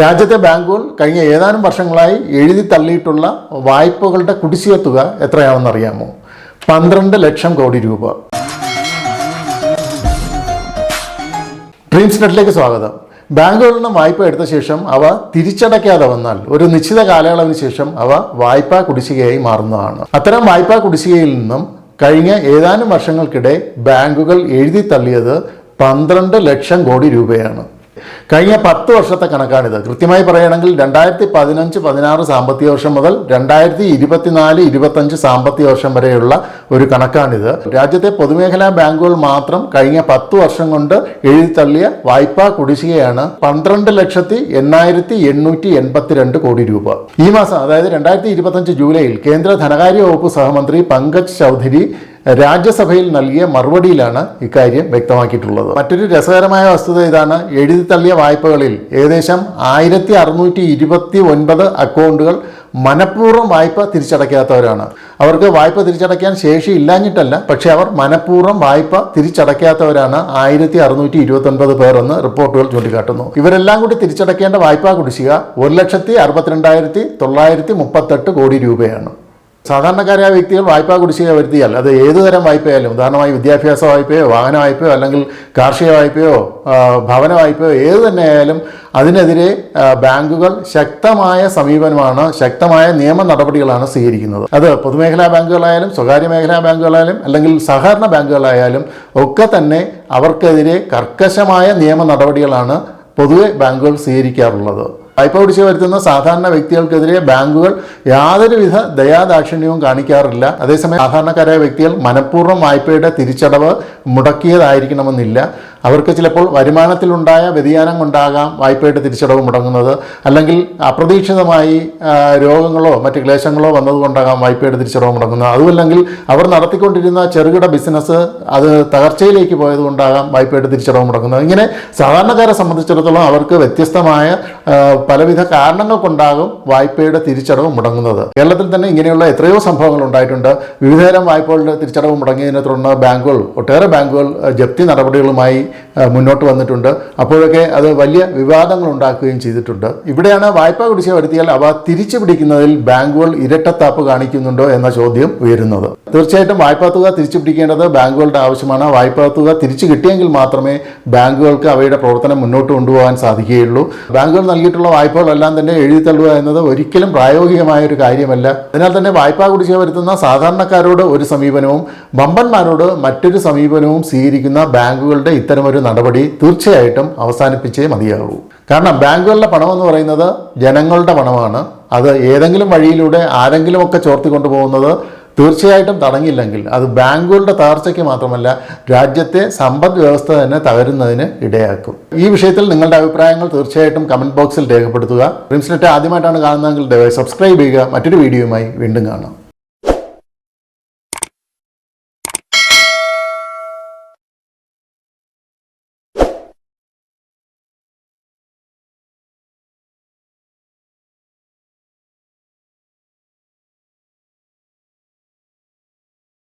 രാജ്യത്തെ ബാങ്കുകൾ കഴിഞ്ഞ ഏതാനും വർഷങ്ങളായി എഴുതി തള്ളിയിട്ടുള്ള വായ്പകളുടെ കുടിശ്ശിക തുക എത്രയാണെന്നറിയാമോ പന്ത്രണ്ട് ലക്ഷം കോടി രൂപ. ഡ്രീംസ് നെറ്റിലേക്ക് സ്വാഗതം. ബാങ്കുകളിൽ നിന്ന് വായ്പ എടുത്ത ശേഷം അവ തിരിച്ചടയ്ക്കാതെ വന്നാൽ ഒരു നിശ്ചിത കാലയളവിന് ശേഷം അവ വായ്പാ കുടിശ്ശികയായി മാറുന്നതാണ്. അത്തരം വായ്പാ കുടിശ്ശികയിൽ നിന്നും കഴിഞ്ഞ ഏതാനും വർഷങ്ങൾക്കിടെ ബാങ്കുകൾ എഴുതി തള്ളിയത് പന്ത്രണ്ട് ലക്ഷം കോടി രൂപയാണ്. കഴിഞ്ഞ പത്ത് വർഷത്തെ കണക്കാണിത്. കൃത്യമായി പറയുകയാണെങ്കിൽ രണ്ടായിരത്തി പതിനഞ്ച് പതിനാറ് സാമ്പത്തിക വർഷം മുതൽ രണ്ടായിരത്തി ഇരുപത്തിനാല് ഇരുപത്തഞ്ച് സാമ്പത്തിക വർഷം വരെയുള്ള ഒരു കണക്കാണിത്. രാജ്യത്തെ പൊതുമേഖലാ ബാങ്കുകൾ മാത്രം കഴിഞ്ഞ പത്ത് വർഷം കൊണ്ട് എഴുതിത്തള്ളിയ വായ്പാ കുടിശ്ശികയാണ് പന്ത്രണ്ട് ലക്ഷത്തി എണ്ണായിരത്തി എണ്ണൂറ്റി എൺപത്തിരണ്ട് കോടി രൂപ. ഈ മാസം അതായത് രണ്ടായിരത്തി ഇരുപത്തഞ്ച് ജൂലൈയിൽ കേന്ദ്ര ധനകാര്യ വകുപ്പ് സഹമന്ത്രി പങ്കജ് ചൗധരി രാജ്യസഭയിൽ നൽകിയ മറുപടിയിലാണ് ഇക്കാര്യം വ്യക്തമാക്കിയിട്ടുള്ളത്. മറ്റൊരു രസകരമായ വസ്തുത ഇതാണ് എഴുതി തള്ളിയ വായ്പകളിൽ ഏകദേശം ആയിരത്തി അറുന്നൂറ്റി ഇരുപത്തി ഒൻപത് അക്കൗണ്ടുകൾ മനഃപൂർവം വായ്പ തിരിച്ചടയ്ക്കാത്തവരാണ്. അവർക്ക് വായ്പ തിരിച്ചടയ്ക്കാൻ ശേഷി ഇല്ലാഞ്ഞിട്ടല്ല പക്ഷേ അവർ മനഃപൂർവം വായ്പ തിരിച്ചടയ്ക്കാത്തവരാണ് ആയിരത്തി അറുന്നൂറ്റി ഇരുപത്തൊൻപത് പേർ എന്ന് റിപ്പോർട്ടുകൾ ചൂണ്ടിക്കാട്ടുന്നു. ഇവരെല്ലാം കൂടി തിരിച്ചടയ്ക്കേണ്ട വായ്പാ കുടിശ്ശിക ഒരു ലക്ഷത്തി അറുപത്തിരണ്ടായിരത്തി തൊള്ളായിരത്തി മുപ്പത്തെട്ട് കോടി രൂപയാണ്. സാധാരണക്കാരായ വ്യക്തികൾ വായ്പാ കുടിശ്ശിക വരുത്തിയാൽ അത് ഏതു തരം വായ്പയായാലും ഉദാഹരണമായി വിദ്യാഭ്യാസ വായ്പയോ വാഹന വായ്പയോ അല്ലെങ്കിൽ കാർഷിക വായ്പയോ ഭവന വായ്പയോ ഏത് തന്നെ ആയാലും അതിനെതിരെ ബാങ്കുകൾ ശക്തമായ സമീപനമാണ് ശക്തമായ നിയമ നടപടികളാണ് സ്വീകരിക്കുന്നത്. അത് പൊതുമേഖലാ ബാങ്കുകളായാലും സ്വകാര്യ മേഖലാ ബാങ്കുകളായാലും അല്ലെങ്കിൽ സഹകരണ ബാങ്കുകളായാലും ഒക്കെ തന്നെ അവർക്കെതിരെ കർക്കശമായ നിയമ നടപടികളാണ് പൊതുവെ ബാങ്കുകൾ സ്വീകരിക്കാറുള്ളത്. പിടിച്ച് വരുത്തുന്ന സാധാരണ വ്യക്തികൾക്കെതിരെ ബാങ്കുകൾ യാതൊരുവിധ ദയാദാക്ഷിണ്യവും കാണിക്കാറില്ല. അതേസമയം സാധാരണക്കാരായ വ്യക്തികൾ മനഃപൂർവം വായ്പയുടെ തിരിച്ചടവ് മുടക്കിയതായിരിക്കണമെന്നില്ല. അവർക്ക് ചിലപ്പോൾ വരുമാനത്തിലുണ്ടായ വ്യതിയാനം കൊണ്ടാകാം വായ്പയുടെ തിരിച്ചടവ് മുടങ്ങുന്നത് അല്ലെങ്കിൽ അപ്രതീക്ഷിതമായി രോഗങ്ങളോ മറ്റ് ക്ലേശങ്ങളോ വന്നതുകൊണ്ടാകാം വായ്പയുടെ തിരിച്ചടവ് മുടങ്ങുന്നത്. അതുമല്ലെങ്കിൽ അവർ നടത്തിക്കൊണ്ടിരുന്ന ചെറുകിട ബിസിനസ് അത് തകർച്ചയിലേക്ക് പോയതുകൊണ്ടാകാം വായ്പയുടെ തിരിച്ചടവ് മുടങ്ങുന്നത്. ഇങ്ങനെ സാധാരണക്കാരെ സംബന്ധിച്ചിടത്തോളം അവർക്ക് വ്യത്യസ്തമായ പലവിധ കാരണങ്ങൾ കൊണ്ടാകും വായ്പയുടെ തിരിച്ചടവ് മുടങ്ങുന്നത്. കേരളത്തിൽ തന്നെ ഇങ്ങനെയുള്ള എത്രയോ സംഭവങ്ങൾ ഉണ്ടായിട്ടുണ്ട്. വിവിധതരം വായ്പകളുടെ തിരിച്ചടവ് മുടങ്ങിയതിനെ തുടർന്ന് ബാങ്കുകൾ ഒട്ടേറെ ബാങ്കുകൾ ജപ്തി നടപടികളുമായി മുന്നോട്ട് വന്നിട്ടുണ്ട്. അപ്പോഴൊക്കെ അത് വലിയ വിവാദങ്ങൾ ഉണ്ടാക്കുകയും ചെയ്തിട്ടുണ്ട്. ഇവിടെയാണ് വായ്പാ കുടിശ്ശിക വരുത്തിയാൽ അവ തിരിച്ചു പിടിക്കുന്നതിൽ ബാങ്കുകൾ ഇരട്ടത്താപ്പ് കാണിക്കുന്നുണ്ടോ എന്ന ചോദ്യം ഉയരുന്നത്. തീർച്ചയായിട്ടും വായ്പാ തുക തിരിച്ചു പിടിക്കേണ്ടത് ബാങ്കുകളുടെ ആവശ്യമാണ്. വായ്പാ തുക തിരിച്ചു കിട്ടിയെങ്കിൽ മാത്രമേ ബാങ്കുകൾക്ക് അവയുടെ പ്രവർത്തനം മുന്നോട്ട് കൊണ്ടുപോകാൻ സാധിക്കുകയുള്ളൂ. ബാങ്കുകൾ നൽകിയിട്ടുള്ള വായ്പകളെല്ലാം തന്നെ എഴുതി തള്ളുക എന്നത് ഒരിക്കലും പ്രായോഗികമായ ഒരു കാര്യമല്ല. അതിനാൽ തന്നെ വായ്പാ കുടിശ്ശിക വരുത്തുന്ന സാധാരണക്കാരോട് ഒരു സമീപനവും വമ്പന്മാരോട് മറ്റൊരു സമീപനവും സ്വീകരിക്കുന്ന ബാങ്കുകളുടെ ഇത്തരമൊരു നടപടി തീർച്ചയായിട്ടും അവസാനിപ്പിച്ചേ മതിയാകൂ. കാരണം ബാങ്കുകളുടെ പണമെന്ന് പറയുന്നത് ജനങ്ങളുടെ പണമാണ്. അത് ഏതെങ്കിലും വഴിയിലൂടെ ആരെങ്കിലുമൊക്കെ ചോർത്തി കൊണ്ടുപോകുന്നത് തീർച്ചയായിട്ടും തടഞ്ഞില്ലെങ്കിൽ അത് ബാങ്കുകളുടെ തകർച്ചയ്ക്ക് മാത്രമല്ല രാജ്യത്തെ സമ്പദ് വ്യവസ്ഥ തന്നെ തകരുന്നതിന് ഇടയാക്കും. ഈ വിഷയത്തിൽ നിങ്ങളുടെ അഭിപ്രായങ്ങൾ തീർച്ചയായിട്ടും കമന്റ് ബോക്സിൽ രേഖപ്പെടുത്തുക. ഡ്രീംസ് നെറ്റ് ആദ്യമായിട്ടാണ് കാണുന്നതെങ്കിൽ ദയവായി സബ്സ്ക്രൈബ് ചെയ്യുക. മറ്റൊരു വീഡിയോയുമായി വീണ്ടും കാണാം.